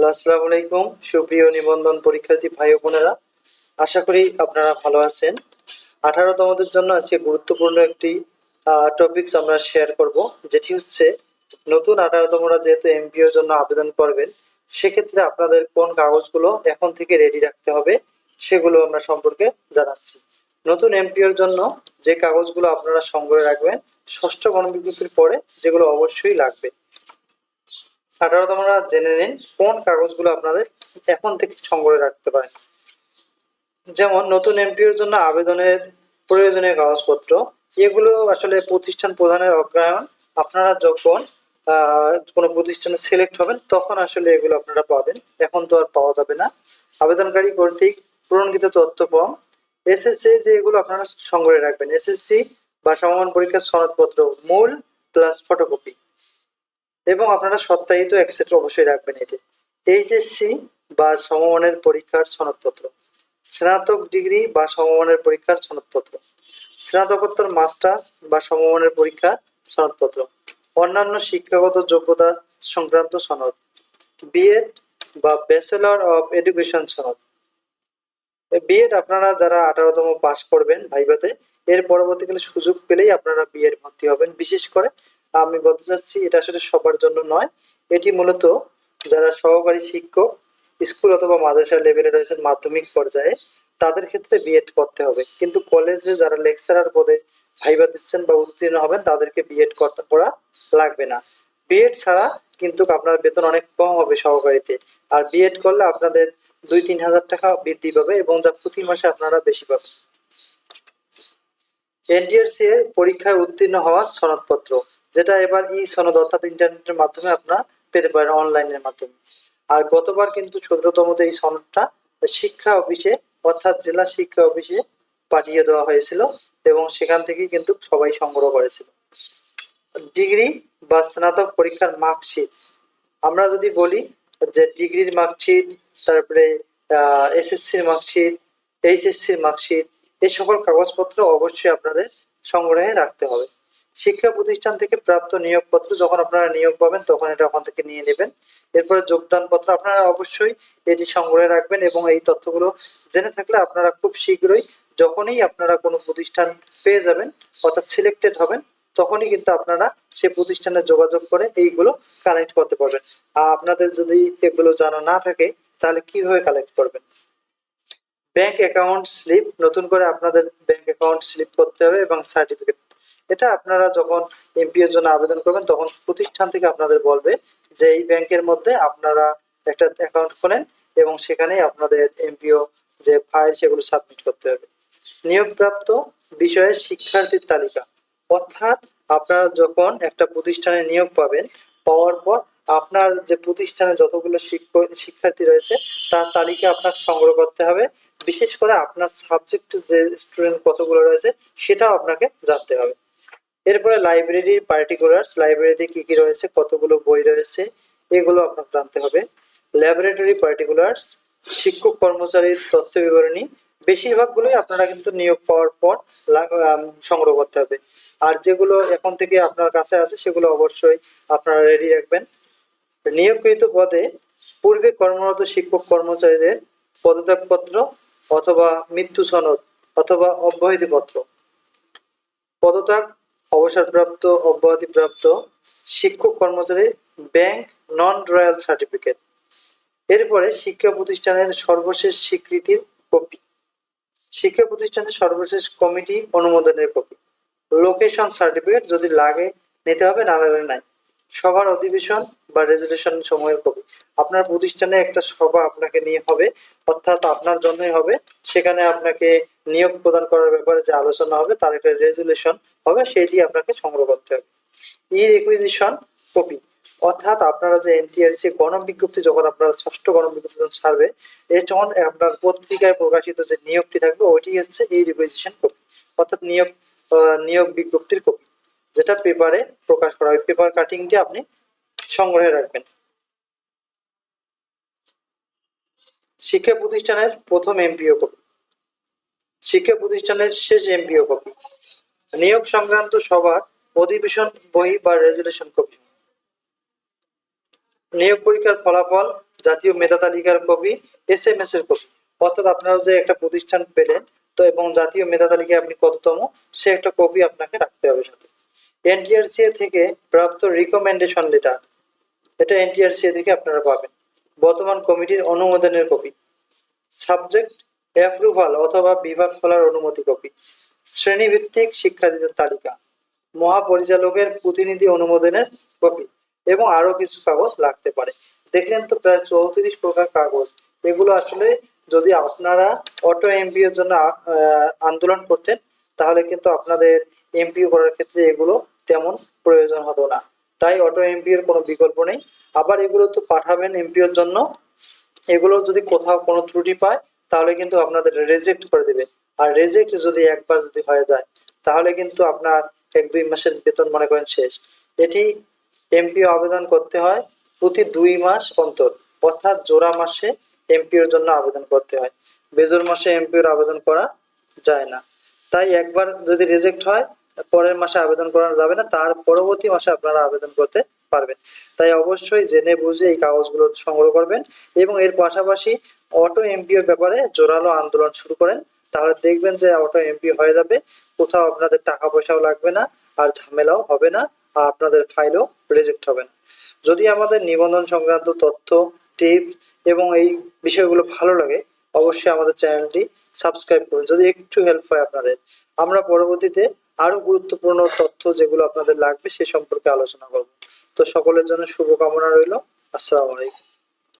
Hello, আসসালামু আলাইকুম। সুপ্রিয় নিবন্ধন পরীক্ষার্থী ভাই বোনেরা, আশা করি আপনারা ভালো আছেন। আঠারোতমদের জন্য আজকে গুরুত্বপূর্ণ একটি টপিকস আমরা শেয়ার করব, যেটি হচ্ছে নতুন আঠারোতমরা যেহেতু এমপিওর জন্য আবেদন করবেন, সেক্ষেত্রে আপনাদের কোন কাগজগুলো এখন থেকে রেডি রাখতে হবে, সেগুলো আমরা সম্পর্কে জানাচ্ছি। নতুন এমপিওর জন্য যে কাগজগুলো আপনারা সংগ্রহে রাখবেন, ষষ্ঠ গণবিজ্ঞপ্তির পরে যেগুলো অবশ্যই লাগবে। আঠারো তোমরা জেনে নিন কোন কাগজগুলো আপনাদের এখন থেকে সংগ্রহে রাখতে পারেন। যেমন নতুন এমপিওর জন্য আবেদনের প্রয়োজনীয় কাগজপত্র, এগুলো আসলে প্রতিষ্ঠান প্রধানের অগ্রায়ণ। আপনারা যখন কোনো প্রতিষ্ঠানে সিলেক্ট হবেন, তখন আসলে এগুলো আপনারা পাবেন। এখন তো আর পাওয়া যাবে না। আবেদনকারী কর্তৃক পূরণকৃত তথ্য ফর্ম এসএসসি যে এগুলো আপনারা সংগ্রহে রাখবেন। এসএসসি বা সমমান পরীক্ষার সনদপত্র, মূল প্লাস ফটোকপি এবং আপনারা সত্যায়িত এক্সেট্রা অবশ্যই রাখবেন এটি। এইচএসসি বা সমমানের পরীক্ষার সনদপত্র। স্নাতক ডিগ্রি বা সমমানের পরীক্ষার সনদপত্র। স্নাতকোত্তর মাস্টার্স বা সমমানের পরীক্ষার সনদপত্র। অন্যান্য শিক্ষাগত যোগ্যতা সংক্রান্ত সনদ। বিএড বা ব্যাচেলর অফ এডুকেশন সনদ। বিএড আপনারা যারা আঠারোতম পাশ করবেন ভাইভাতে, এর পরবর্তীকালে সুযোগ পেলেই আপনারা বিএড ভর্তি হবেন। বিশেষ করে আমি বলতে চাচ্ছি, এটা আসলে সবার জন্য নয়। এটি মূলত যারা সহকারী শিক্ষক, স্কুল অথবা মাদ্রাসা লেভেলে রয়েছেন মাধ্যমিক পর্যায়ে, তাদের ক্ষেত্রে বিএড করতে হবে। কিন্তু কলেজে যারা লেকচারার পদে ভাইবা দিচ্ছেন বা উত্তীর্ণ হবেন, তাদেরকে বিএড করতে করা লাগবে না। বিএড ছাড়া কিন্তু আপনার বেতন অনেক কম হবে সহকারীতে। আর বিএড করলে আপনাদের দুই তিন হাজার টাকা বৃদ্ধি পাবে এবং যা প্রতি মাসে আপনারা বেশি পাবেন। এনটিআরসি এর পরীক্ষায় উত্তীর্ণ হওয়ার সনদপত্র। যেটা এবার ই সনদ অর্থাৎ ইন্টারনেটের মাধ্যমে আপনারা পেতে পারেন, অনলাইনের মাধ্যমে। আর গতবার কিন্তু চোদ্দতমতে এই সনদটা, শিক্ষা অফিসে, অর্থাৎ জেলা শিক্ষা অফিসে পাঠিয়ে দেওয়া হয়েছিল এবং সেখান থেকেই কিন্তু সবাই সংগ্রহ করেছিল। ডিগ্রি বা স্নাতক পরীক্ষার মার্কশিট, আমরা যদি বলি যে ডিগ্রির মার্কশিট, তারপরে এসএসসির মার্কশিট, এইচএসসির মার্কশিট এই সকল কাগজপত্র অবশ্যই আপনাদের সংগ্রহে রাখতে হবে। শিক্ষা প্রতিষ্ঠান থেকে প্রাপ্ত নিয়োগপত্র যখন আপনারা নিয়োগ পাবেন, তখন এটা ওখান থেকে নিয়ে নেবেন। এরপরে যোগদান পত্র আপনারা অবশ্যই এটি সংগ্রহে রাখবেন এবং এই তথ্যগুলো জেনে থাকলে আপনারা খুব শীঘ্রই যখনই আপনারা কোনো প্রতিষ্ঠান পেয়ে যাবেন, অর্থাৎ সিলেক্টেড হবেন, তখনই কিন্তু আপনারা সেই প্রতিষ্ঠানে যোগাযোগ করে এইগুলো কালেক্ট করতে পারবেন। আর আপনাদের যদি এগুলো জানা না থাকে, তাহলে কীভাবে কালেক্ট করবেন? ব্যাংক অ্যাকাউন্ট স্লিপ নতুন করে আপনাদের ব্যাংক অ্যাকাউন্ট স্লিপ করতে হবে এবং সার্টিফিকেট এটা আপনারা যখন এমপিও জন্য আবেদন করবেন, তখন প্রতিষ্ঠান থেকে আপনাদের বলবে যে এই ব্যাংকের মধ্যে আপনারা একটা অ্যাকাউন্ট খোলেন এবং সেখানেই আপনাদের এমপিও যে ফাইল সেগুলো সাবমিট করতে হবে। নিয়োগপ্রাপ্ত বিষয়ে শিক্ষার্থীর তালিকা। অর্থাৎ আপনারা যখন একটা প্রতিষ্ঠানে নিয়োগ পাবেন, পাওয়ার পর আপনার যে প্রতিষ্ঠানে যতগুলো শিক্ষ- শিক্ষার্থী রয়েছে, তার তালিকা আপনার সংগ্রহ করতে হবে। বিশেষ করে আপনার সাবজেক্ট যে স্টুডেন্ট কতগুলো রয়েছে, সেটাও আপনাকে জানতে হবে। এরপরে লাইব্রেরি পার্টিকুলার্স লাইব্রেরিতে কি কি রয়েছে, কতগুলো বই রয়েছে, এগুলো আপনাকে জানতে হবে। ল্যাবরেটরি পার্টিকুলার্স শিক্ষক কর্মচারীর তথ্য বিবরণী, বেশিরভাগগুলোই আপনারা কিন্তু নিয়োগ পাওয়ার পর সংগ্রহ করতে হবে। আর যেগুলো এখন থেকে আপনার কাছে আছে, সেগুলো অবশ্যই আপনারা রেডি রাখবেন। নিয়োগকৃত পদে পূর্বে কর্মরত শিক্ষক কর্মচারীদের পদত্যাগপত্র অথবা মৃত্যু সনদ অথবা অব্যাহতি পত্র। পদত্যাগ অবসরপ্রাপ্ত অব্যাহতিপ্রাপ্ত শিক্ষক কর্মচারী, ব্যাংক নন রয়্যাল সার্টিফিকেট এরপরে শিক্ষা প্রতিষ্ঠানের সর্বশেষ স্বীকৃতির কপি। শিক্ষা প্রতিষ্ঠানের সর্বশেষ কমিটি অনুমোদনের কপি। লোকেশন সার্টিফিকেট যদি লাগে, নিতে হবে, না নাই। সভার অধিবেশন বা রেজুলেশন সময়ের কপি। আপনার প্রতিষ্ঠানে একটা সভা আপনাকে নিয়ে হবে, অর্থাৎ আপনার জন্যই হবে। সেখানে আপনাকে নিয়োগ প্রদান করার ব্যাপারে যে আলোচনা হবে, তার একটা রেজুলেশন হবে, সেটি আপনাকে সংগ্রহ করতে হবে। E requisition copy. অর্থাৎ আপনারা যে এনটিআরসি গণবিজ্ঞপ্তি যখন আপনারা ষষ্ঠ গণবিজ্ঞপ্তি যখন ছাড়বে, এই যখন আপনার পত্রিকায় প্রকাশিত যে নিয়োগটি থাকবে, ওইটি হচ্ছে এই রিকুইজিশন কপি। অর্থাৎ নিয়োগ নিয়োগ বিজ্ঞপ্তির কপি। যেটা পেপারে প্রকাশ করা হয়। পেপার কাটিংটি আপনি সংগ্রহে রাখবেন। শিক্ষা প্রতিষ্ঠানের প্রথম এমপিও কপি শিক্ষা প্রতিষ্ঠানের শেষ এমপিও কপি নিয়োগ সংক্রান্ত সভার অধিবেশন, বই বা রেজুলেশন কপি নিয়োগ পরীক্ষার ফলাফল, জাতীয় মেধা তালিকার কপি এস এম এস এর কপি অর্থাৎ আপনারা যে একটা প্রতিষ্ঠান পেলেন, তো এবং জাতীয় মেধা তালিকায় আপনি কততম, সে একটা কপি আপনাকে রাখতে হবে সাথে। এনটিআরসি থেকে প্রাপ্ত রিকমেন্ডেশন লেটার এটা এনটিআরসি থেকে আপনারা পাবেন। বর্তমান কমিটির অনুমোদনের কপি সাবজেক্ট অ্যাপ্রুভাল অথবা বিভাগ খোলার অনুমতি কপি শ্রেণীভিত্তিক শিক্ষার্থীদের তালিকা মহাপরিচালকের প্রতিনিধি অনুমোদনের কপি এবং আরও কিছু কাগজ লাগতে পারে। দেখলেন তো প্রায় চৌত্রিশ প্রকার কাগজ। এগুলো আসলে যদি আপনারা অটো এমপিওর জন্য আহ, আন্দোলন করতেন তাহলে কিন্তু আপনাদের এমপিও করার ক্ষেত্রে এগুলো তেমন প্রয়োজন হতো না। তাই অটো এমপিওর কোনো বিকল্প নেই। আবার এগুলো তো পাঠাবেন এমপিওর জন্য। এগুলো যদি কোথাও কোনো ত্রুটি পায়, তাহলে কিন্তু আপনাদের রেজেক্ট করে দেবে। আর রেজেক্ট যদি একবার যদি হয়ে যায়, তাহলে কিন্তু আপনার এক দুই মাসের বেতন মনে করেন শেষ। এটি এমপিও আবেদন করতে হয় প্রতি দুই মাস অন্তর। অর্থাৎ জোড়া মাসে এমপিওর জন্য আবেদন করতে হয়। বেজোর মাসে এমপিওর আবেদন করা যায় না। তাই একবার যদি রিজেক্ট হয় পরের মাসে আবেদন করা যাবে না, তার পরবর্তী মাসে আপনারা আবেদন করতে পারবেন। তাই অবশ্যই জেনে বুঝে এই কাগজগুলো সংগ্রহ করবেন এবং এর পাশাপাশি অটো এমপিওর ব্যাপারে জোরালো আন্দোলন শুরু করেন। তাহলে দেখবেন যে অটো এমপি হয়ে যাবে, কোথাও আপনাদের টাকা পয়সাও লাগবে না আর ঝামেলাও হবে না, আর আপনাদের ফাইলও রিজেক্ট হবে না। যদি আমাদের নিবন্ধন সংক্রান্ত তথ্য, টিপ এবং এই বিষয়গুলো ভালো লাগে, অবশ্যই আমাদের চ্যানেলটি সাবস্ক্রাইব করুন। যদি একটু হেল্প হয় আপনাদের, আমরা পরবর্তীতে আরও গুরুত্বপূর্ণ তথ্য যেগুলো আপনাদের লাগবে সে সম্পর্কে আলোচনা করব। তো সকলের জন্য শুভকামনা রইল। আসসালামু আলাইকুম।